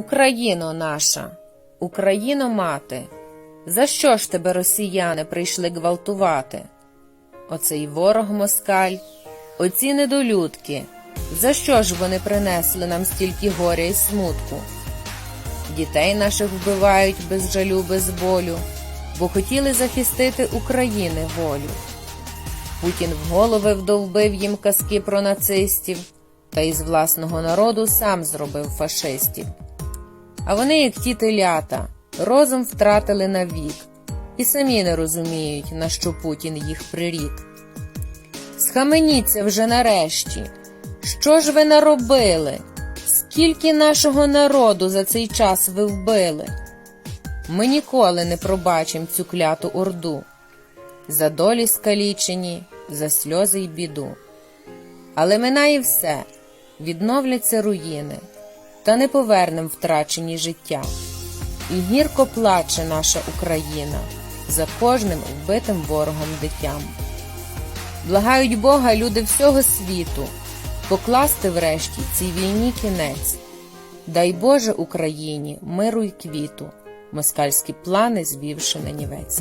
Україно наша, Україно мати, за що ж тебе росіяни прийшли гвалтувати? Оцей ворог москаль, оці недолюдки, за що ж вони принесли нам стільки горя і смутку? Дітей наших вбивають без жалю, без болю, бо хотіли захистити України волю. Путін в голови вдовбив їм казки про нацистів, та із власного народу сам зробив фашистів. А вони, як ті телята, розум втратили навік і самі не розуміють, на що Путін їх прирік. Схаменіться вже нарешті. Що ж ви наробили? Скільки нашого народу за цей час ви вбили? Ми ніколи не пробачимо цю кляту орду. За долі скалічені, за сльози й біду. Але минає все, відновляться руїни, та не повернем втрачені життя. І гірко плаче наша Україна за кожним вбитим ворогом дитям. Благають Бога люди всього світу покласти врешті цій війні кінець. Дай Боже Україні миру й квіту, москальські плани звівши на нівець.